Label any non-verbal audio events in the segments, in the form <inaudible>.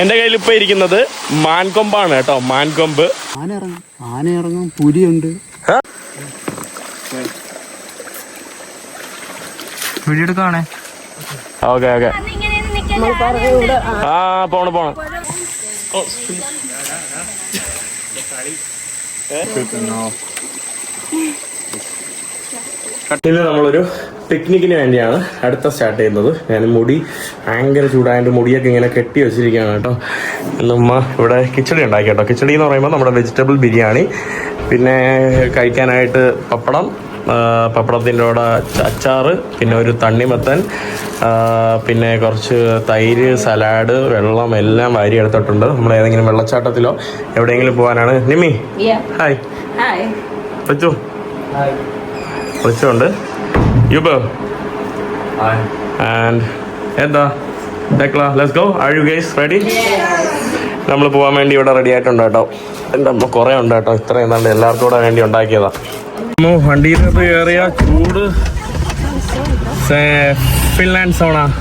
എന്റെ കയ്യിൽ ഇപ്പൊ ഇരിക്കുന്നത് മാൻകൊമ്പാണ് കേട്ടോ മാൻകൊമ്പ്. ആന ഇറങ്ങും ആന ഇറങ്ങും പുലിയുണ്ട് വീഡിയോ എടുക്കാണേ? Okay okay. ആ പോണം പോണം. ഇന്ന് നമ്മളൊരു പിക്നിക്കിന് വേണ്ടിയാണ് അടുത്ത സ്റ്റാർട്ട് ചെയ്യുന്നത്. ഞാൻ മുടി ഭയങ്കര ചൂടായതുകൊണ്ട് മുടിയൊക്കെ ഇങ്ങനെ കെട്ടി വെച്ചിരിക്കുകയാണ് കേട്ടോ. ഇന്നുമ്മ ഇവിടെ കിച്ചടി ഉണ്ടാക്കി കേട്ടോ. കിച്ചടി എന്ന് പറയുമ്പോൾ നമ്മുടെ വെജിറ്റബിൾ ബിരിയാണി പിന്നെ കഴിക്കാനായിട്ട് പപ്പടം പപ്പടത്തിന്റെ കൂടെ അച്ചാറ് പിന്നെ ഒരു തണ്ണിമത്തൻ പിന്നെ കുറച്ച് തൈര് സലാഡ് വെള്ളം എല്ലാം വാരി എടുത്തിട്ടുണ്ട്. നമ്മൾ ഏതെങ്കിലും വെള്ളച്ചാട്ടത്തിലോ എവിടെയെങ്കിലും പോകാനാണ്. Nimmi hi hi Hi. വെച്ചു വെച്ചുണ്ട് യുബ് ആൻഡ് എന്താ? ഡെക്ല let's go are you guys ready നമ്മൾ പോകാൻ വേണ്ടി ഇവിടെ റെഡി ആയിട്ടുണ്ട് കേട്ടോ. എന്റെ അമ്മ കുറേ ഉണ്ട് കേട്ടോ. ഇത്രയും നല്ല എല്ലാവർക്കും കൂടെ വേണ്ടി ഉണ്ടാക്കിയതാ. അമ്മോ, വണ്ടിയിൽ നിന്ന് കയറിയ ചൂട്. Say- Finland sauna.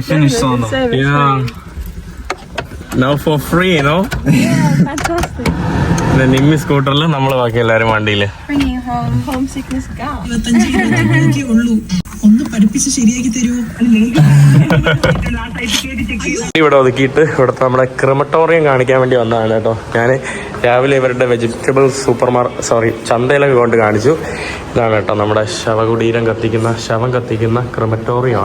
Finnish sauna. No for free no Nimmi സ്കൂട്ടറിൽ നമ്മൾ ബാക്കി ശരിയാക്കി തരുമോ? <laughs> ഇവിടെ ഒതുക്കിയിട്ട് ഇവിടുത്തെ നമ്മുടെ ക്രിമട്ടോറിയം കാണിക്കാൻ വേണ്ടി വന്നതാണ് കേട്ടോ. ഞാൻ രാവിലെ ഇവരുടെ വെജിറ്റബിൾ സൂപ്പർ മാർ സോറി ചന്തയിലൊക്കെ കൊണ്ട് കാണിച്ചു. ഇതാണ് കേട്ടോ നമ്മുടെ ശവകുടീരം കത്തിക്കുന്ന ശവം കത്തിക്കുന്ന ക്രിമറ്റോറിയം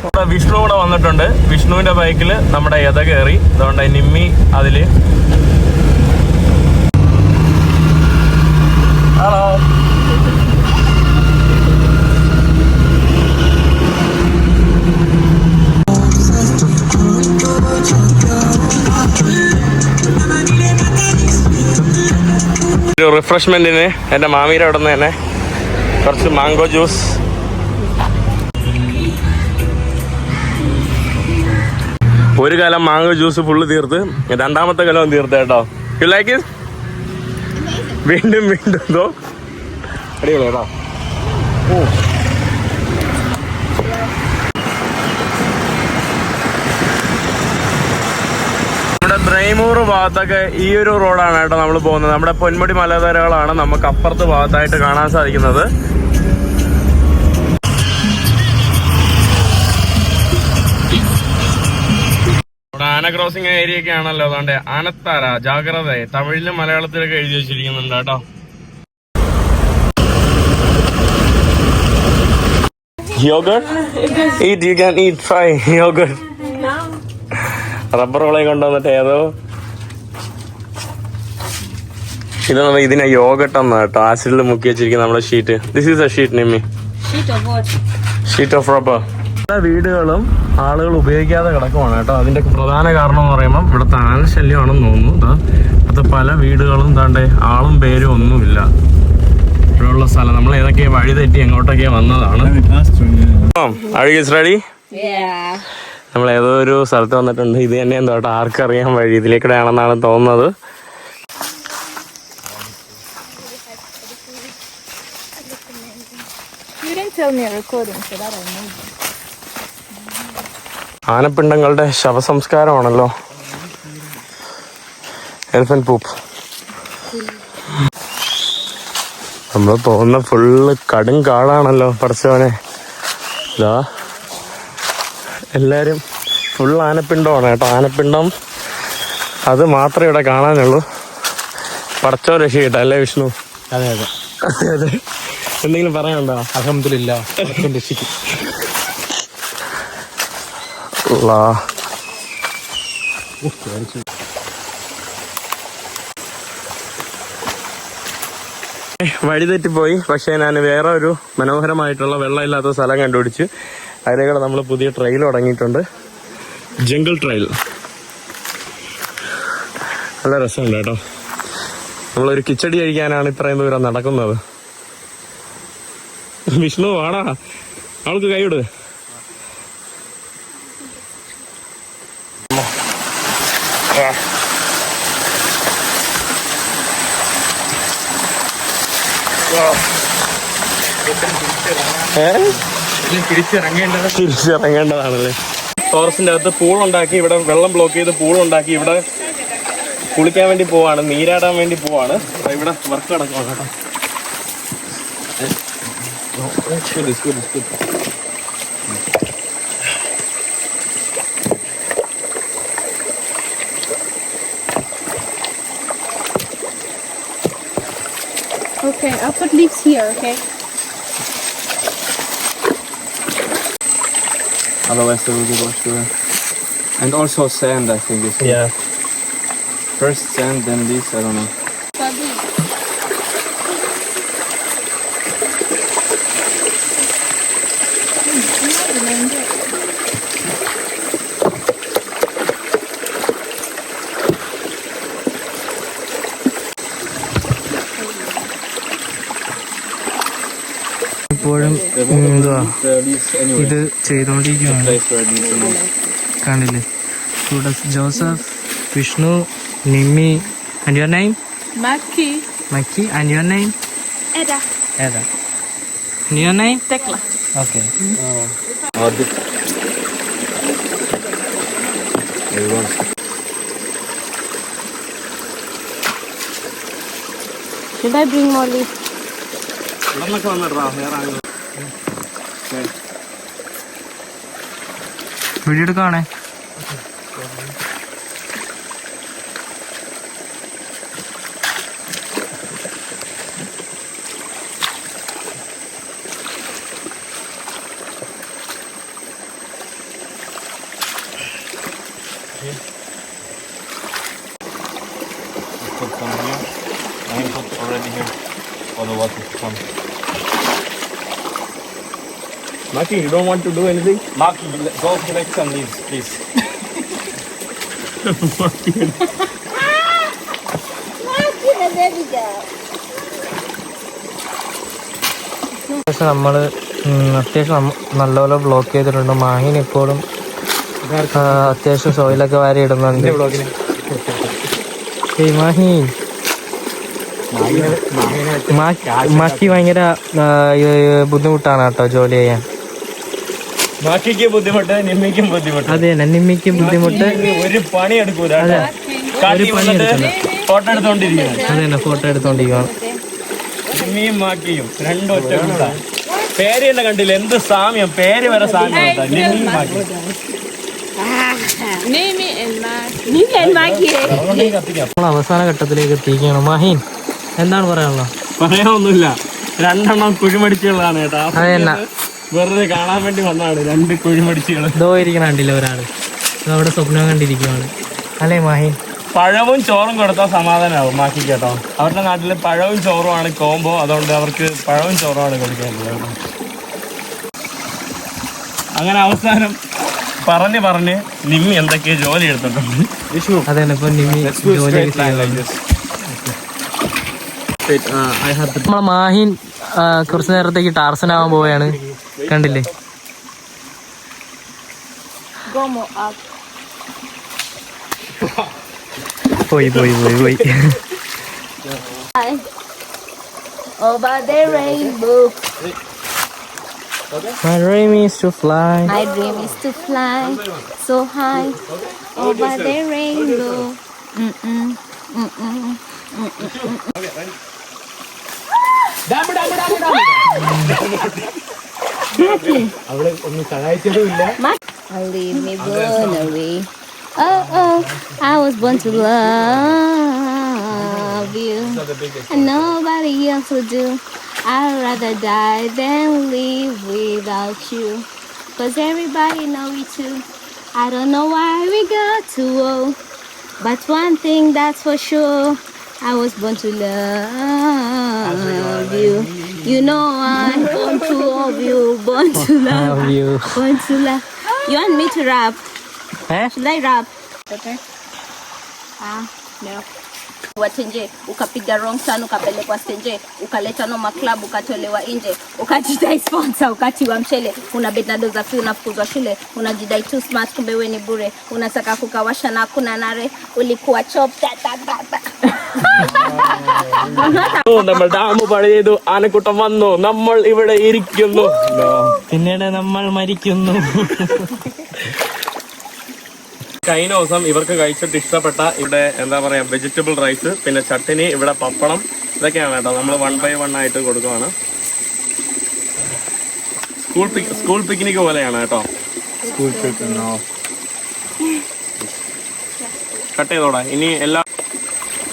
ഇവിടെ വിഷ്ണു കൂടെ വന്നിട്ടുണ്ട്. വിഷ്ണുവിന്റെ ബൈക്കിൽ നമ്മുടെ യഥ കയറി. അതുകൊണ്ട് നിമ്മി അതിൽ ഒരു റിഫ്രഷ്മെന്റിന് എന്റെ മാമിയുടെ അവിടെ നിന്ന് തന്നെ കുറച്ച് മാംഗോ ജ്യൂസ് ഒരു കാലം മാങ്ങ ജ്യൂസ് ഫുള്ള് തീർത്ത് രണ്ടാമത്തെ കാലം തീർത്ത് കേട്ടോ. യു ലൈക്ക് വീണ്ടും വീണ്ടും. അടിപൊളി കേട്ടോ. നമ്മുടെ ബ്രൈമൂർ ഭാഗത്തൊക്കെ ഈ ഒരു റോഡാണ് കേട്ടോ നമ്മൾ പോകുന്നത്. നമ്മുടെ പൊന്മുടി മലനിരകളാണ് നമുക്ക് അപ്പുറത്ത് ഭാഗത്തായിട്ട് കാണാൻ സാധിക്കുന്നത്. ആന ക്രോസിംഗ് ഏരിയ ഒക്കെ ആണല്ലോ അതുകൊണ്ട് ആനത്താര ജാഗ്രത തമിഴിലും മലയാളത്തിലൊക്കെ എഴുതി വെച്ചിരിക്കുന്നുണ്ട് കേട്ടോ. Yogurt? Eat, you can eat, fry yoghurt rubber വളെ കൊണ്ടുവന്നിട്ട് ഏതോ? ഇത് നമ്മ ഇതിനെ യോഗട്ട് എന്നാ കേട്ടോ. ആസിഡിൽ മുക്കി വെച്ചിരിക്കുന്ന നമ്മുടെ sheet this is a sheet Nimmi? Sheet of rubber പല വീടുകളും ആളുകൾ ഉപയോഗിക്കാതെ കിടക്കുവാണ് കേട്ടോ. അതിന്റെ പ്രധാന കാരണം എന്ന് പറയുമ്പോൾ ഇവിടുത്തെ ശല്യമാണെന്ന് തോന്നുന്നു. ദാ അത് പല വീടുകളും താണ്ട് ആളും പേരും ഒന്നുമില്ല. ഇവിടെയുള്ള സ്ഥലം നമ്മൾ ഏതൊക്കെ വഴി തെറ്റി എങ്ങോട്ടൊക്കെ വന്നതാണ്. Ready Yeah. നമ്മൾ ഏതോ ഒരു സ്ഥലത്ത് വന്നിട്ടുണ്ട്. ഇത് തന്നെ എന്തോ ആർക്കറിയാൻ വഴി ഇതിലേക്കൂടെയാണെന്നാണ് തോന്നുന്നത്. ആനപ്പിണ്ടങ്ങളുടെ ശവസംസ്കാരമാണല്ലോ. Elephant poop. നമ്മൾ പോകുന്ന ഫുള്ള് കടും കാടാണല്ലോ പറച്ചവനെ ഇതാ. എല്ലാരും ഫുൾ ആനപ്പിണ്ടമാണ് കേട്ടോ. ആനപ്പിണ്ടം അത് മാത്രമേ ഇവിടെ കാണാനുള്ളൂ. പടച്ചോ രക്ഷയിട്ട അല്ലേ വിഷ്ണു? അതെ അതെ. അതെ അതെ. എന്തെങ്കിലും പറയാനുണ്ടോ? അഹമ്മദില്ല രക്ഷിക്കും. വഴി തെറ്റിപ്പോയി പക്ഷേ ഞാൻ വേറെ ഒരു മനോഹരമായിട്ടുള്ള വെള്ളമില്ലാത്ത സ്ഥലം കണ്ടുപിടിച്ച്. അതിലേക്കൂടെ നമ്മൾ പുതിയ ട്രെയിൽ തുടങ്ങിയിട്ടുണ്ട്. ജംഗിൾ ട്രെയിൽ നല്ല രസമുണ്ട് കേട്ടോ. നമ്മളൊരു കിച്ചടി കഴിക്കാനാണ് ഇത്രയും ദൂരം നടക്കുന്നത്. വിഷ്ണു വാടാ. അവൾക്ക് കൈവിട് ഏ? തിരിച്ചിറങ്ങേണ്ടത് തിരിച്ചിറങ്ങേണ്ടതാണല്ലേ? ഫോറസ്റ്റിന്റെ അകത്ത് പൂൾ ഉണ്ടാക്കി ഇവിടെ വെള്ളം ബ്ലോക്ക് ചെയ്ത് പൂൾ ഉണ്ടാക്കി ഇവിടെ കുളിക്കാൻ വേണ്ടി പോവാണ് നീരാടാൻ വേണ്ടി പോവാണ്. ഇവിടെ വർക്ക് നടക്കുവാണ് കേട്ടോ. Okay, I'll put leaves here, okay? Otherwise they will get washed away. And also sand, I think. Is Yeah. First sand, then this. I don't know. ഇത് ചെയ്തോണ്ടിരിക്കുകയാണ് കാണില്ലേ Joseph Vishnu Nimmi and your name makki. Makki and your name ഏതാ your name തെക്ല okay. Should I bring more leaves? Video എടുക്കുകയാണേ Put some here. I put already here for the water to come. Maki, you don't want to do anything? Maki, go collect some leaves, please. There we go. പക്ഷെ നമ്മൾ അത്യാവശ്യം നല്ലപോലെ block ചെയ്തിട്ടുണ്ട് മാഹിൻ ഇപ്പോഴും അത്യാവശ്യം സോയിലൊക്കെ വാരി ഇടുന്നുണ്ട് ഏയ് മാഹിൻ മാ- മാക്കി ഭയങ്കര ബുദ്ധിമുട്ടാണ് കേട്ടോ ജോലി ചെയ്യാൻ മാക്കിക്ക് ബുദ്ധിമുട്ട് നിമ്മിക്കും ബുദ്ധിമുട്ട്. അതെ തന്നെ നിമ്മിക്കും ബുദ്ധിമുട്ട്. ഒരു പണി എടുക്കൂല ഒരു പണി എടുക്കില്ല. ഫോട്ടോ എടുത്തോണ്ടിരിക്കുകയാണ്. അതെ തന്നെ ഫോട്ടോ എടുത്തോണ്ടിരിക്കുകയാണ്. നിമ്മിയും മാക്കിയും രണ്ടും ഒറ്റ. പേര് തന്നെ കണ്ടില്ല? എന്ത് സാമ്യം? പേര് വരെ സാമ്യം. നിമ്മിയും മാക്കിയും നമ്മൾ അവസാന ഘട്ടത്തിലേക്ക് എത്തിക്കുകയാണ് മഹീൻ എന്താണ് പറയാനുള്ളത്? പറയാനൊന്നുമില്ല. രണ്ടെണ്ണം കുഴിമടിച്ചുള്ളതാണ് കേട്ടോ. വെറുതെ കാണാൻ വേണ്ടി വന്നാണ് രണ്ട് കുഴിമടിച്ചുകൾ ഇതോ ഇരിക്കണ കണ്ടില്ല ഒരാൾ? അവിടെ സ്വപ്നം കണ്ടിരിക്കുവാണ്. അല്ലേ മാഹി പഴവും ചോറും കൊടുത്താൽ സമാധാനമാവും മാക്കി കേട്ടോ. അവരുടെ നാട്ടിൽ പഴവും ചോറുമാണ് കോംബോ. അതുകൊണ്ട് അവർക്ക് പഴവും ചോറുമാണ് ആണ് കേട്ടോ. അങ്ങനെ അവസാനം പറഞ്ഞ് പറഞ്ഞ് നിമ്മി എന്തൊക്കെയോ ജോലി എടുത്തിട്ടുണ്ട്. അതെ തന്നെ ഇപ്പൊ നിമി ജോലിയൊക്കെ ചെയ്യുന്നുണ്ട്. നമ്മളെ മാഹിൻ കുറച്ചു കുറച്ച് നേരത്തേക്ക് ടാർസനാവാൻ പോവുകയാണ്. കണ്ടില്ലേ Gomo up. പോയി പോയി പോയി പോയി Over the rainbow. My dream is to fly My dream is to fly so high over the rainbow. Leave me blown away. Oh, oh, I was born to love you. And nobody else would do. I'd rather die than live without you. Cause everybody know we too. I don't know why we got too old. But one thing that's for sure. I was born to love you. You know I'm born to love you. Born to <laughs> love. Love you Born to love. You want me to rap? ഏ Should I rap? Okay. Ah, no. watenje ukapiga wrong sana ukapelekwa stenje ukaleta no maklab ukatolewa nje ukajidai sponsor ukatiwa mchele una bednado za fi unafukuzwa shule unajidai too smart kumbe we ni bure unataka kukawasha na kuna nare ulikuwa chop <laughs> ta, ta, ta, ta. ഓ, നമ്മൾ dam പണിതു ആനക്കൂട്ടം വന്നു നമ്മൾ ഇവിടെ ഇരിക്കുന്നു പിന്നീട് നമ്മൾ മരിക്കുന്നു <laughs> കഴിഞ്ഞ ദിവസം ഇവർക്ക് കഴിച്ചിട്ട് ഇഷ്ടപ്പെട്ട ഇവിടെ എന്താ പറയാ വെജിറ്റബിൾ റൈസ് പിന്നെ ചട്ടിനി ഇവിടെ പപ്പടം ഇതൊക്കെയാണ് കേട്ടോ. നമ്മൾ വൺ ബൈ വൺ ആയിട്ട് കൊടുക്കുവാണ്. സ്കൂൾ പിക് സ്കൂൾ പിക്നിക് പോലെയാണ് കേട്ടോ. സ്കൂൾ കട്ട് ചെയ്തോടാ. ഇനി എല്ലാ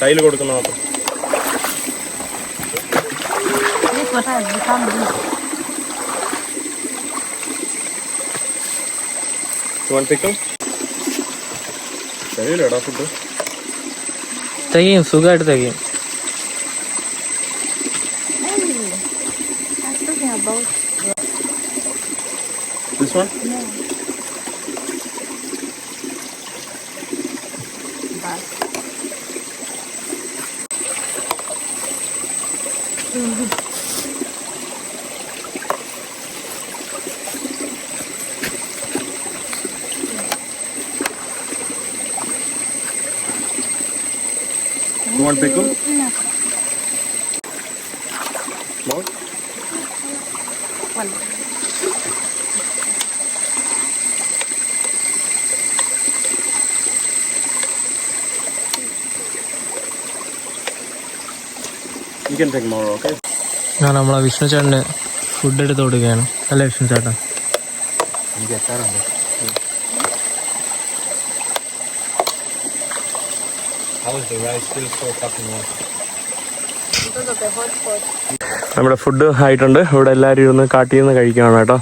കയ്യിൽ കൊടുക്കുന്ന മാത്രം. പിക്കും ശരിയല്ലേടാ ഫുഡ് തികയും സുഖമായിട്ട് തികയും this one You more, okay? ഞാൻ നമ്മളെ വിഷ്ണു ചേട്ടന് ഫുഡ് എടുത്ത് കൊടുക്കുകയാണ്. അല്ലേ വിഷ്ണു ചേട്ടൻ എനിക്ക് എത്താറുണ്ട്. നമ്മുടെ ഫുഡ് ആയിട്ടുണ്ട്. ഇവിടെ എല്ലാവരും ഇരുന്ന് കാട്ടിൽ നിന്ന് കഴിക്കുകയാണ് കേട്ടോ.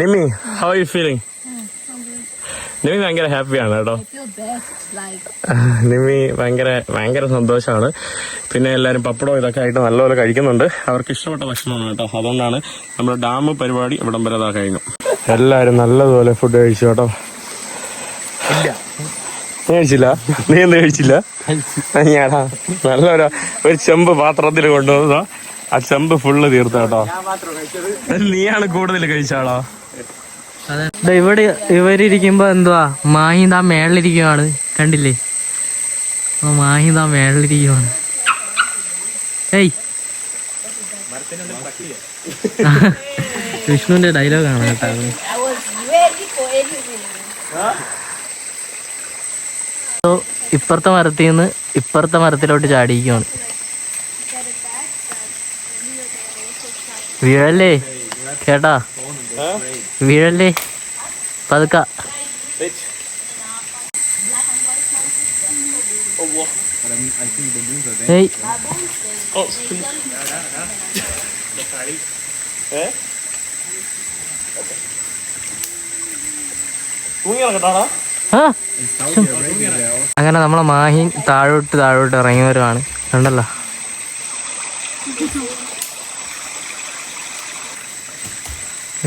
Nimi how you feeling Nimi ഭയങ്കര ഹാപ്പിയാണ് കേട്ടോ. നിമി ഭയങ്കര ഭയങ്കര സന്തോഷമാണ്. പിന്നെ എല്ലാവരും പപ്പടവും ഇതൊക്കെ ആയിട്ട് നല്ലപോലെ കഴിക്കുന്നുണ്ട്. അവർക്ക് ഇഷ്ടപ്പെട്ട ഭക്ഷണമാണ് കേട്ടോ. അതുകൊണ്ടാണ് നമ്മുടെ ഡാം പരിപാടി ഇവിടം വരെ കഴിഞ്ഞു. എല്ലാവരും നല്ലതുപോലെ ഫുഡ് കഴിച്ചു കേട്ടോ. കഴിച്ചില്ല? നീ എന്ത് കഴിച്ചില്ല? ഞാടാ നല്ലൊരു ഒരു ചെമ്പ് പാത്രത്തിൽ കൊണ്ടുവന്ന ആ ചെമ്പ് ഫുള്ള് തീർത്ത കേട്ടോ. നീയാണ് കൂടുതൽ കഴിച്ചാളോ? ദേ ഇവിടെ ഇവരിയ്ക്കുമ്പോ എന്തുവാ? മാഹി താ മേളിലിരിക്കുവാണ്. കണ്ടില്ലേ? മാഹി താ മേളിലിരിക്കുവാണ്. ഏയ്. വിഷ്ണുവിന്റെ ഡയലോഗാണ് കേട്ടോ ഇപ്പുറത്തെ മരത്തിൽ നിന്ന് ഇപ്പുറത്തെ മരത്തിലോട്ട് ചാടിയിരിക്കുകയാണ് വീഴല്ലേ? കേട്ടാ? വീഴല്ലേ? പതുക്ക. ഏയ്. ആ അങ്ങനെ നമ്മളെ മാഹിൻ താഴോട്ട് താഴോട്ട് ഇറങ്ങിയവരുമാണ്. കണ്ടല്ലോ?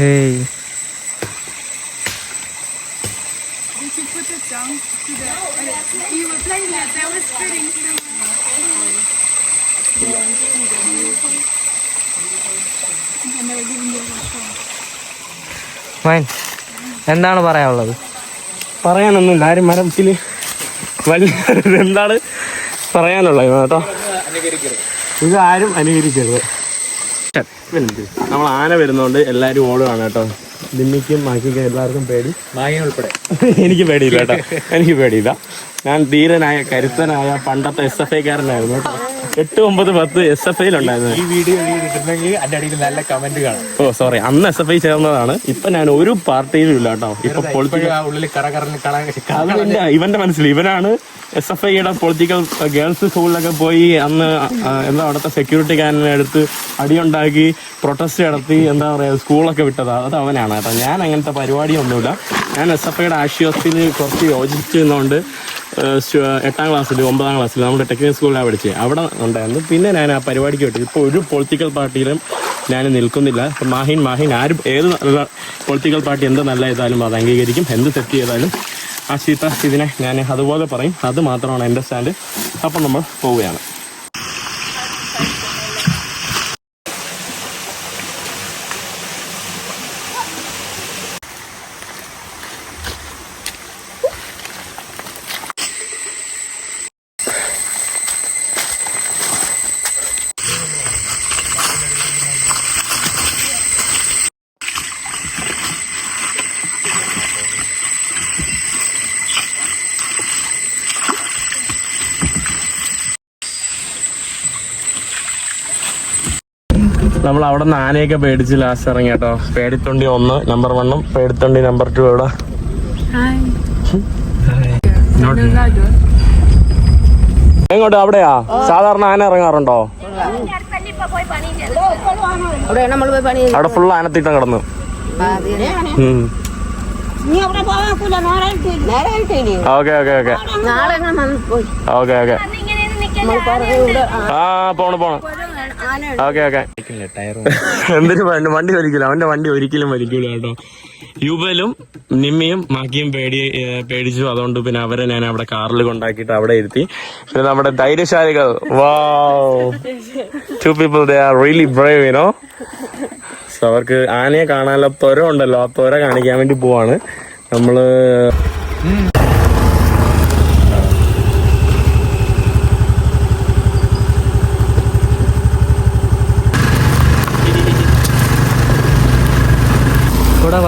ഏയ്. എന്താണ് പറയാനുള്ളത്? പറയാനൊന്നുമില്ല. ആരും മരത്തിൽ വലിയ എന്താണ് പറയാനുള്ളത് കേട്ടോ? ഇത് ആരും അനുകരിക്കരുത്. നമ്മൾ ആന വരുന്നോണ്ട് എല്ലാരും ഓടുകയാണ് കേട്ടോ. ദിമ്മിക്കും മാക്കിക്കും എല്ലാവർക്കും പേടി. ഉൾപ്പെടെ. എനിക്ക് പേടിയില്ല കേട്ടോ. എനിക്ക് പേടിയില്ല. ഞാൻ ധീരനായ കരുത്തനായ പണ്ടത്തെ എസ് എഫ് ഐക്കാരനായിരുന്നു കേട്ടോ. എട്ട് ഒമ്പത് പത്ത് എസ് എഫ് ഐയിലുണ്ടായിരുന്നു ഈ വീഡിയോ ഇട്ടിട്ടുണ്ടെങ്കിൽ അതിന്റെ അടിയിൽ നല്ല കമന്റ് കാണാം. ഓ സോറി അന്ന് എസ് എഫ് ഐ ചേർന്നതാണ്. ഇപ്പൊ ഞാൻ ഒരു പാർട്ടിയിലും ഇല്ല കേട്ടോ. ഇപ്പൊ പൊളിറ്റിക്കൽ ഇവന്റെ മനസ്സിൽ ഇവനാണ് എസ് എഫ് ഐയുടെ പൊളിറ്റിക്കൽ ഗേൾസ് സ്കൂളിലൊക്കെ പോയി അന്ന് എന്താ അവിടുത്തെ സെക്യൂരിറ്റി കാരനെ എടുത്ത് അടിയുണ്ടാക്കി പ്രൊട്ടസ്റ്റ് നടത്തി എന്താ പറയുക സ്കൂളൊക്കെ വിട്ടതാ. അത് അവനാണ് കേട്ടോ. ഞാൻ അങ്ങനത്തെ പരിപാടിയൊന്നുമില്ല. ഞാൻ എസ് എഫ് ഐയുടെ ആശയത്തിൽ കുറച്ച് യോജിച്ചിരുന്നുകൊണ്ട് എട്ടാം ക്ലാസ്സിൽ ഒമ്പതാം ക്ലാസ്സിൽ നമ്മുടെ ടെക്നിക്കൽ സ്കൂളിലാണ് പഠിച്ചത് അവിടെ ഉണ്ടായിരുന്നു. പിന്നെ ഞാൻ ആ പരിപാടിക്ക് വിട്ടു. ഇപ്പോൾ ഒരു പൊളിറ്റിക്കൽ പാർട്ടിയിലും ഞാൻ നിൽക്കുന്നില്ല. ഇപ്പം മാഹിൻ മാഹിൻ ആര് ഏത് പൊളിറ്റിക്കൽ പാർട്ടി എന്ത് നല്ല ചെയ്താലും അത് അംഗീകരിക്കും. എന്ത് തെറ്റ് ചെയ്താലും ആ ചീത്ത ഇതിനെ ഞാൻ അതുപോലെ പറയും. അത് മാത്രമാണ് എന്റെ സ്റ്റാൻഡ് അപ്പം നമ്മൾ പോവുകയാണ് നമ്മൾ അവിടെ നിന്ന് ആനയൊക്കെ പേടിച്ച് ലാസ്റ്റ് ഇറങ്ങി കേട്ടോ പേടിത്തൊണ്ടി ഒന്ന് നമ്പർ വണ്ണും പേടിത്തൊണ്ടി നമ്പർ ടു എവിടെ? എങ്ങോട്ട്? അവിടെയാ? സാധാരണ ആന ഇറങ്ങാറുണ്ടോ? അവിടെ ഫുൾ ആനത്തിട്ടം കിടന്നു. Okay okay okay. Okay okay. ആ പോണ് പോണ്. ഓക്കെ ഓക്കെ എന്തിനു വണ്ടി വലിക്കില്ല അവന്റെ വണ്ടി ഒരിക്കലും വലിക്കൂല കേട്ടോ. യുബലും നിമ്മിയും മാക്കിയും പേടി പേടിച്ചു. അതുകൊണ്ട് പിന്നെ അവരെ ഞാൻ അവിടെ കാറിൽ കൊണ്ടാക്കിയിട്ട് അവിടെ ഇരുത്തി. പിന്നെ നമ്മുടെ ധൈര്യശാലികൾ. വാ two people they are really brave you know so അവർക്ക് ആനയെ കാണാനുള്ള പുര ഉണ്ടല്ലോ. ആ പുര കാണിക്കാൻ വേണ്ടി പോവാണ്. നമ്മൾ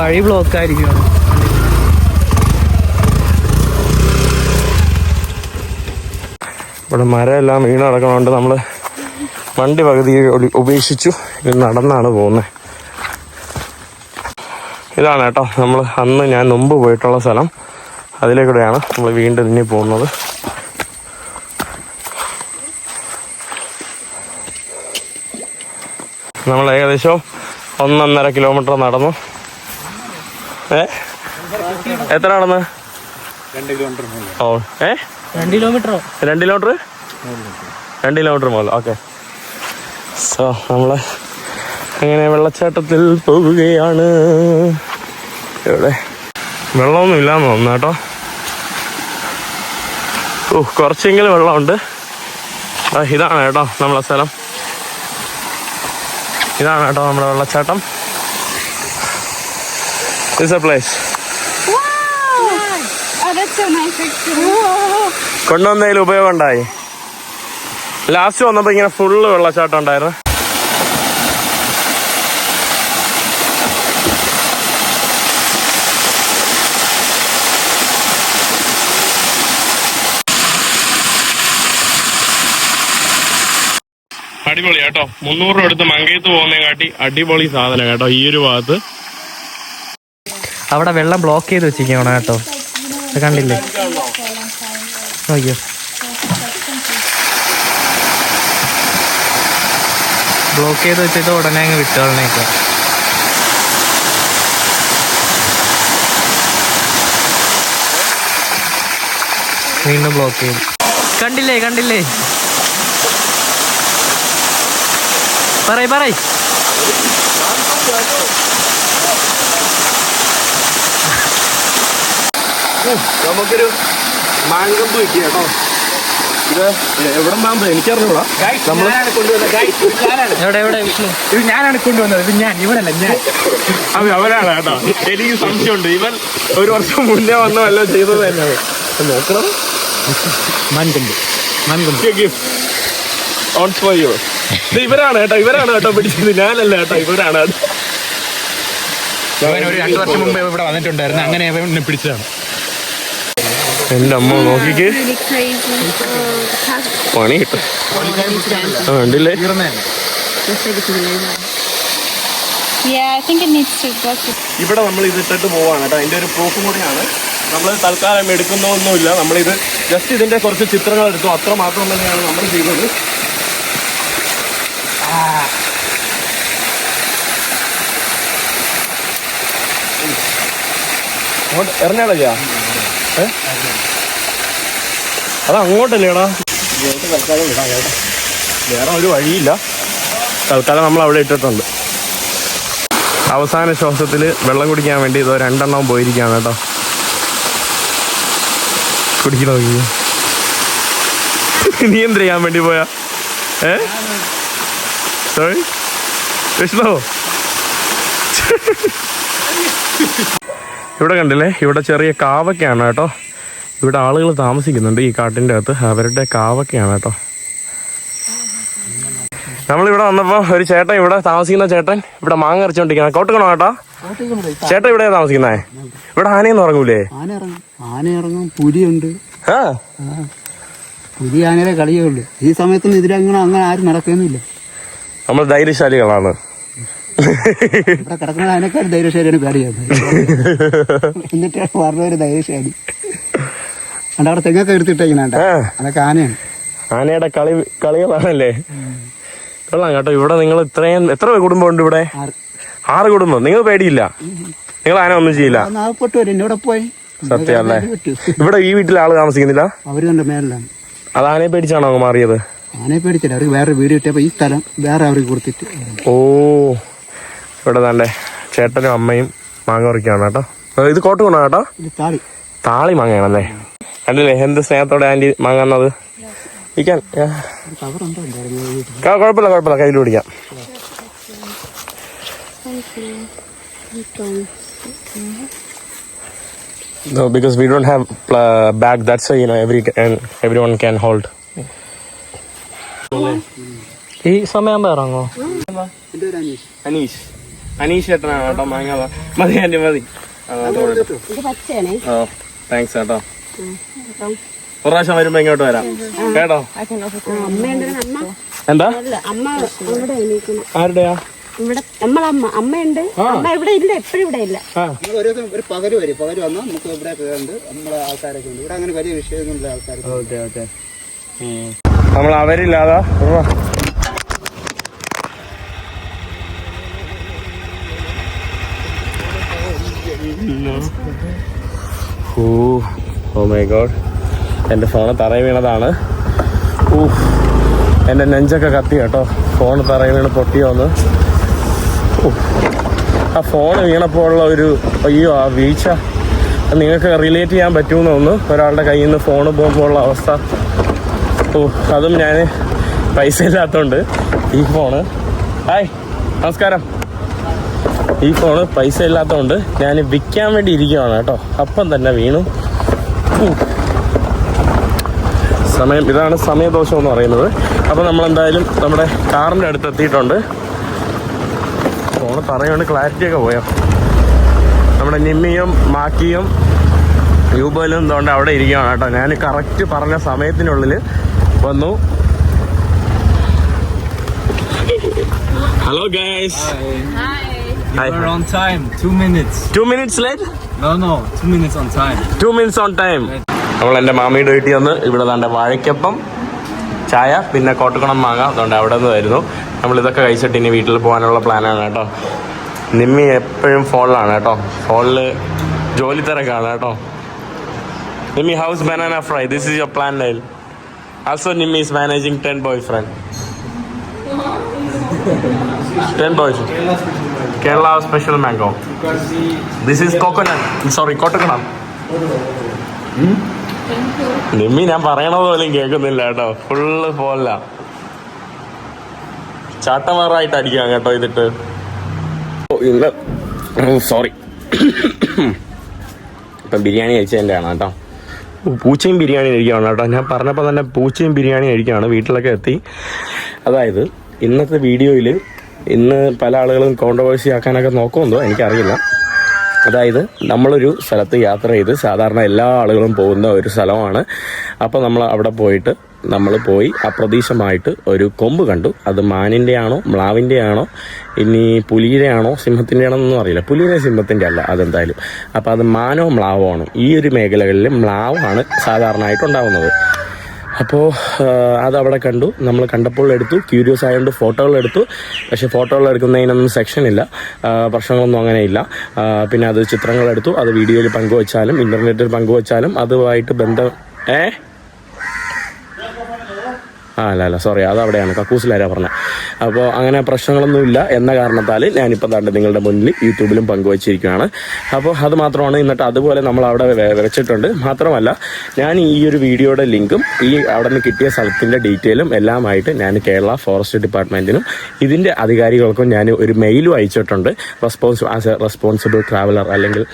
വഴി ബ്ലോക്ക് ആയിരിക്കും ഇവിടെ മരമെല്ലാം വീണ് കിടക്കണോണ്ട് നമ്മൾ വണ്ടി പകുതി ഉപേക്ഷിച്ചു. ഇത് നടന്നാണ് പോകുന്നത് ഇതാണ് കേട്ടോ. നമ്മൾ അന്ന് ഞാൻ മുമ്പ് പോയിട്ടുള്ള സ്ഥലം. അതിലേക്കൂടെയാണ് നമ്മൾ വീണ്ടും ഇനി പോകുന്നത്. നമ്മൾ ഏകദേശം ഒന്നൊന്നര കിലോമീറ്റർ നടന്നു. ഏ? എത്ര ആണെന്ന്? രണ്ട് കിലോമീറ്റർ ഓ ഏ? രണ്ട് കിലോമീറ്ററോ രണ്ട് കിലോമീറ്റർ രണ്ട് കിലോമീറ്റർ മുതൽ ഓക്കെ. സോ നമ്മൾ അങ്ങനെ വെള്ളച്ചാട്ടത്തിൽ പോവുകയാണ്. ഇവിടെ. വെള്ളമൊന്നും ഇല്ലാന്ന് തോന്നുന്നു കേട്ടോ. ഓ കുറച്ചെങ്കിലും വെള്ളമുണ്ട്. ഇതാണ് കേട്ടോ നമ്മളെ സ്ഥലം. ഇതാണ് കേട്ടോ നമ്മുടെ വെള്ളച്ചാട്ടം. It's a place. Oh, that's so nice. കൊണ്ടുവന്നതിൽ ഉപയോഗം ഉണ്ടായി ലാസ്റ്റ് വന്നപ്പോ ഇങ്ങനെ ഫുള്ള് വെള്ളച്ചാട്ടം ഉണ്ടായിരുന്നു. അടിപൊളി കേട്ടോ. മുന്നൂറ് രൂപ എടുത്ത് മങ്കയത്ത് പോകുന്നതിനെ കാട്ടി അടിപൊളി സാധനം കേട്ടോ ഈ ഒരു ഭാഗത്ത്. അവിടെ വെള്ളം ബ്ലോക്ക് ചെയ്ത് വെച്ചിരിക്കണം കേട്ടോ. കണ്ടില്ലേ? അയ്യോ. ബ്ലോക്ക് ചെയ്ത് വെച്ചിട്ട് ഉടനെ അങ്ങ് വിട്ടുകളണേക്ക വീണ്ടും ബ്ലോക്ക് ചെയ്തു. കണ്ടില്ലേ കണ്ടില്ലേ? പറയ് പറയ്. നമുക്കൊരു മാങ്കമ്പ് കിട്ടി കേട്ടോ. ഇത് എവിടെ മാമ്പ് എനിക്കറിഞ്ഞൂടാ. നമ്മൾ എവിടെ എവിടെ വിഷ്ണു? ഇത് ഞാനാണ് കൊണ്ടുവന്നത്. ഇത് ഞാൻ ഇവനല്ല ഞാൻ. അത് അവരാണ് കേട്ടോ. എനിക്ക് സംശയമുണ്ട്. ഇവൻ ഒരു വർഷം മുന്നേ വന്ന വല്ലോ ചെയ്തത് തന്നെ നോക്കണം. Mankombu. Mankombu. Gift on for you ഇത് ഇവരാണ് കേട്ടോ ഇവരാണ് കേട്ടോ പിടിച്ചത്. ഞാനല്ല കേട്ടോ ഇവരാണ് അവൻ ഒരു രണ്ടു വർഷം മുമ്പ് ഇവിടെ വന്നിട്ടുണ്ടായിരുന്നു. അങ്ങനെ പിടിച്ചതാണ്. എന്റെ അമ്മ നോക്കിക്ക്. പണി കിട്ടും. ആ ഉണ്ടല്ലേ? ഇവിടെ നമ്മൾ ഇത് ഇട്ടിട്ട് പോവാണ് കേട്ടോ. അതിന്റെ ഒരു പ്രൂഫ് കൂടിയാണ്. നമ്മൾ തൽക്കാലം എടുക്കുന്നൊന്നുമില്ല. നമ്മളിത് ജസ്റ്റ് ഇതിന്റെ കുറച്ച് ചിത്രങ്ങൾ എടുത്തു. അത്ര മാത്രം തന്നെയാണ് നമ്മൾ ചെയ്തത്. എറണാകുളം ചെയ്യാം അത് അങ്ങോട്ടല്ലേടാ വേറെ ഒരു വഴിയില്ല. തൽക്കാലം നമ്മൾ അവിടെ ഇട്ടിട്ടുണ്ട്. അവസാന ശ്വാസത്തിൽ വെള്ളം കുടിക്കാൻ വേണ്ടി ഇതോ രണ്ടെണ്ണം പോയിരിക്കുകയാണ് കേട്ടോ. കുടിക്കണോ നീ? എന്ത് ചെയ്യാൻ വേണ്ടി പോയാ? ഏ? സോറി വിഷ്ണു? ഇവിടെ കണ്ടില്ലേ? ഇവിടെ ചെറിയ കാവൊക്കെയാണ് കേട്ടോ. ഇവിടെ ആളുകൾ താമസിക്കുന്നുണ്ട് ഈ കാട്ടിന്റെ അകത്ത്. അവരുടെ കാവൊക്കെയാണ് കേട്ടോ. നമ്മളിവിടെ വന്നപ്പോൾ ഒരു ചേട്ടൻ ഇവിടെ താമസിക്കുന്ന ചേട്ടൻ ഇവിടെ മാങ്ങ അരച്ചോണ്ടിരിക്കണം കോട്ടക്കണോ കേട്ടോ. ചേട്ടൻ ഇവിടെ താമസിക്കുന്നേ? ഇവിടെ ആനയൊന്നും ഇറങ്ങൂലേ? ആന ഇറങ്ങും. പുലിയുണ്ട്. പുലി ആനയുടെ കളിയേ ഉള്ളൂ. ഈ സമയത്തൊന്നും ഇതിലങ്ങനെ അങ്ങനെ ആരും നടക്കുന്നില്ല. നമ്മൾ ധൈര്യശാലികളാണ്. ഇവിടെ കിടക്കുന്ന ആനക്കാർ ധൈര്യശാലിയാണ് പേടിയാണ് <laughs> എന്നിട്ടാണ് പറഞ്ഞൊരു ധൈര്യശാലി. കണ്ട അവിടെ തെങ്ങൊക്കെ എടുത്തിട്ടേക്കുന്നുണ്ട് അതൊക്കെ ആനയാണ്. ആനയുടെ കളി കളികളാണല്ലേ? കൊള്ളാം കേട്ടോ. ഇവിടെ നിങ്ങൾ ഇത്രയും എത്ര കുടുംബം ഉണ്ട് ഇവിടെ? ആറ്. കുടുംബം. നിങ്ങൾ പേടിയില്ല? നിങ്ങൾ ആന ഒന്നും ചെയ്യില്ല? സത്യല്ലേ നാഗപ്പെട്ട് വരും പോയി? സത്യം അല്ലേ? ഇവിടെ ഈ വീട്ടിൽ ആൾ താമസിക്കുന്നില്ല? അവർ കണ്ട അത് ആനയെ പേടിച്ചാണോ അങ്ങ് മാറിയത്? ആനയെ പേടിച്ചില്ല. അവർക്ക് വേറെ വീട് കിട്ടിയപ്പോ ഈ സ്ഥലം വേറെ അവർക്ക് കൊടുത്തിട്ട്. ഓ ഇവിടെ നല്ല ചേട്ടനും അമ്മയും മാങ്ങ പറിക്കാണ് കേട്ടോ. ഇത് കോട്ട്? കൊണ്ടോ കേട്ടോ താളി. താളി മാങ്ങയാണല്ലേ? കണ്ടില്ലേ? എന്ത് സ്നേഹത്തോടെ ആന്റി മാങ്ങാന്നത്? ഇരിക്കാൻ. കുഴപ്പമില്ല കുഴപ്പമില്ല കയ്യിൽ പിടിക്കാം No, because we don't have uh, bag. That's why you know every and everyone can hold. ഈ സമയം ഒരു അനീഷ്. അനീഷ് ചേട്ടനാണ് കേട്ടോ മാങ്ങ മതി ആന്റി മതി. ഓ താങ്ക്സ് കേട്ടോ പ്രാവശ്യം വരുമ്പോ ഇങ്ങോട്ട് വരാം. കേട്ടോ? എന്താ? അമ്മ ആരുടെയാ? ഇവിടെ അമ്മ ഇല്ല എപ്പോഴും ഒരു ദിവസം ഒരു വരും നമുക്ക് ഇവിടെ നമ്മളെ ആൾക്കാരൊക്കെ ഉണ്ട് നമ്മൾ അവരില്ലാതാ. ഓ. ഓ മൈ ഗോഡ് എന്റെ ഫോണ് തറയിൽ വീണതാണ്. ഊ എന്റെ നെഞ്ചൊക്കെ കത്തി കേട്ടോ. ഫോൺ തറയിൽ വീണ് പൊട്ടിയോന്ന്. ആ ഫോൺ വീണപ്പോൾ ഉള്ള ഒരു അയ്യോ ആ വീഴ്ച. നിങ്ങൾക്ക് റിലേറ്റ് ചെയ്യാൻ പറ്റുമെന്ന് ഒന്ന് ഒരാളുടെ കയ്യിൽ നിന്ന് ഫോൺ പോകുമ്പോൾ ഉള്ള അവസ്ഥ. ഓ അതും ഞാൻ പൈസ ഇല്ലാത്തതുകൊണ്ട് ഈ ഫോണ് ഹായ് നമസ്കാരം. ഈ ഫോണ് പൈസ ഇല്ലാത്തതുകൊണ്ട് ഞാൻ വിൽക്കാൻ വേണ്ടി ഇരിക്കുകയാണ് കേട്ടോ. അപ്പം തന്നെ വീണു. സമയം ഇതാണ് സമയദോഷം എന്ന് പറയുന്നത്. അപ്പോൾ നമ്മൾ എന്തായാലും നമ്മുടെ കാറിന്റെ അടുത്ത് എത്തിയിട്ടുണ്ട്. ഫോണ് പറയുകൊണ്ട് ക്ലാരിറ്റിയൊക്കെ പോയോ? നമ്മുടെ നിമ്മിയും മാക്കിയും യൂബലും എന്തുകൊണ്ട് അവിടെ ഇരിക്കുകയാണ് കേട്ടോ. ഞാൻ കറക്റ്റ് പറഞ്ഞ സമയത്തിനുള്ളിൽ വന്നു. Hello guys You were on time. Two minutes. Late no Two minutes on time. Two minutes on time നമ്മൾ എന്റെ മാമിയുടെ വീട്ടിൽ വന്ന് ഇവിടെ ദാണ്ട വാഴയ്ക്കപ്പം ചായ പിന്നെ കോട്ടക്കുണം മാങ്ങ അതുകൊണ്ട് അവിടെ നിന്ന് വരുന്നു നമ്മൾ ഇതൊക്കെ കഴിച്ചിട്ട് ഇനി വീട്ടിൽ പോകാനുള്ള പ്ലാനാണ് കേട്ടോ. നിമ്മി എപ്പോഴും ഫോണിലാണ് കേട്ടോ. ഫോണിൽ ജോലി തിരക്കാണ് കേട്ടോ. Nimmi house banana fry this is your plan Lyle also Nimmi is managing ten boyfriend ten boys. Kerala special mango. This is coconut. Sorry, coconut. Nimmi ഞാൻ പറയണത് പോലും കേൾക്കുന്നില്ല കേട്ടോ. ഫുള്ള് പോല ചാട്ടമാറായിട്ട് അടിക്കാം കേട്ടോ ഇതിട്ട്. ഇന്ന് സോറി ഇപ്പം ബിരിയാണി കഴിച്ചതിന്റെ ആണ് കേട്ടോ. പൂച്ചയും ബിരിയാണി കഴിക്കുകയാണ് കേട്ടോ. ഞാൻ പറഞ്ഞപ്പോൾ തന്നെ പൂച്ചയും ബിരിയാണി കഴിക്കുകയാണ്. വീട്ടിലൊക്കെ എത്തി. അതായത് ഇന്നത്തെ വീഡിയോയിൽ ഇന്ന് പല ആളുകളും കോൺട്രവേഴ്സി ആക്കാനൊക്കെ നോക്കുമെന്നോ എനിക്കറിയില്ല. അതായത് നമ്മളൊരു സ്ഥലത്ത് യാത്ര ചെയ്ത് സാധാരണ എല്ലാ ആളുകളും പോകുന്ന ഒരു സ്ഥലമാണ്. അപ്പോൾ നമ്മൾ അവിടെ പോയിട്ട് നമ്മൾ പോയി അപ്രതീക്ഷമായിട്ട് ഒരു കൊമ്പ് കണ്ടു. അത് മാനിന്റെ ആണോ മ്ലാവിന്റെ ആണോ ഇനി പുലിയുടെ ആണോ സിംഹത്തിന്റെ ആണോ എന്നൊന്നും അറിയില്ല. പുലിയുടെ സിംഹത്തിന്റെ അല്ല അതെന്തായാലും അപ്പോൾ അത് മാനോ മ്ലാവോ ആണോ. ഈ ഒരു മേഖലകളിൽ മ്ലാവാണ് സാധാരണയായിട്ട് ഉണ്ടാവുന്നത്. അപ്പോൾ അതവിടെ കണ്ടു. നമ്മൾ കണ്ടപ്പോൾ എടുത്തു. ക്യൂരിയസ് ആയതുകൊണ്ട് ഫോട്ടോകൾ എടുത്തു. പക്ഷേ ഫോട്ടോകൾ എടുക്കുന്നതിനൊന്നും സെക്ഷൻ ഇല്ല. പ്രശ്നങ്ങളൊന്നും അങ്ങനെ ഇല്ല. പിന്നെ അത് ചിത്രങ്ങൾ എടുത്തു. അത് വീഡിയോയിൽ പങ്കുവച്ചാലും ഇന്റർനെറ്റിൽ പങ്കുവച്ചാലും അതുമായിട്ട് ബന്ധം ഏ? ആ അല്ല അല്ല സോറി അത് അവിടെയാണ് കക്കൂസിലാരാ പറഞ്ഞത് അപ്പോൾ അങ്ങനെ പ്രശ്നങ്ങളൊന്നുമില്ല എന്ന കാരണത്താൽ ഞാനിപ്പോൾ തന്നെ നിങ്ങളുടെ മുന്നിൽ യൂട്യൂബിലും പങ്കുവച്ചിരിക്കുകയാണ് അപ്പോൾ അത് മാത്രമാണ് എന്നിട്ട് അതുപോലെ നമ്മൾ അവിടെ വെച്ചിട്ടുണ്ട്. മാത്രമല്ല ഞാൻ ഈ ഒരു വീഡിയോയുടെ ലിങ്കും ഈ അവിടെ നിന്ന് കിട്ടിയ സ്ഥലത്തിന്റെ ഡീറ്റെയിലും എല്ലാമായിട്ട് ഞാൻ കേരള ഫോറസ്റ്റ് ഡിപ്പാർട്ട്മെന്റിനും ഇതിന്റെ അധികാരികൾക്കും ഞാൻ ഒരു മെയിലും അയച്ചിട്ടുണ്ട്. Response as a responsible traveller അല്ലെങ്കിൽ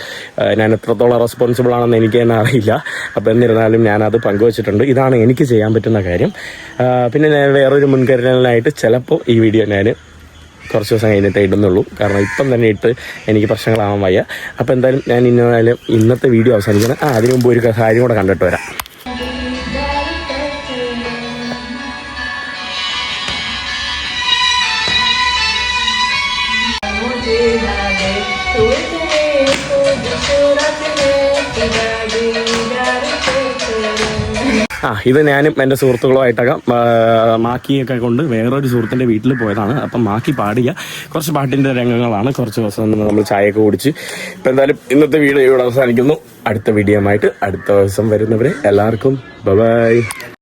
ഞാൻ എത്രത്തോളം റെസ്പോൺസിബിൾ ആണെന്ന് എനിക്ക് തന്നെ അറിയില്ല. അപ്പോൾ എന്നിരുന്നാലും ഞാനത് പങ്കുവച്ചിട്ടുണ്ട്. ഇതാണ് എനിക്ക് ചെയ്യാൻ പറ്റുന്ന കാര്യം. പിന്നെ ഞാൻ വേറൊരു മുൻകരുതലിനായിട്ട് ചിലപ്പോൾ ഈ വീഡിയോ ഞാൻ കുറച്ച് ദിവസം കഴിഞ്ഞിട്ടേ ഇടുന്നുള്ളൂ. കാരണം ഇപ്പം തന്നെ ഇട്ട് എനിക്ക് പ്രശ്നങ്ങളാവാൻ വയ്യ. അപ്പോൾ എന്തായാലും ഞാൻ ഇന്നാലും ഇന്നത്തെ വീഡിയോ അവസാനിക്കണം ആ അതിനു മുമ്പ് ഒരു കാര്യം കൂടെ കണ്ടിട്ട് വരാം. ഇത് ഞാനും എന്റെ സുഹൃത്തുക്കളുമായിട്ടൊക്കെ മാക്കിയൊക്കെ കൊണ്ട് വേറൊരു സുഹൃത്തിന്റെ വീട്ടിൽ പോയതാണ്. അപ്പം മാക്കി പാടിയ കുറച്ച് പാട്ടിന്റെ രംഗങ്ങളാണ് കുറച്ച് ദിവസം നമ്മൾ ചായയൊക്കെ കുടിച്ച്. ഇപ്പം എന്തായാലും ഇന്നത്തെ വീഡിയോ ഇവിടെ അവസാനിക്കുന്നു. അടുത്ത വീഡിയോ ആയിട്ട് അടുത്ത ദിവസം വരുന്നവരെ എല്ലാവർക്കും ബൈ.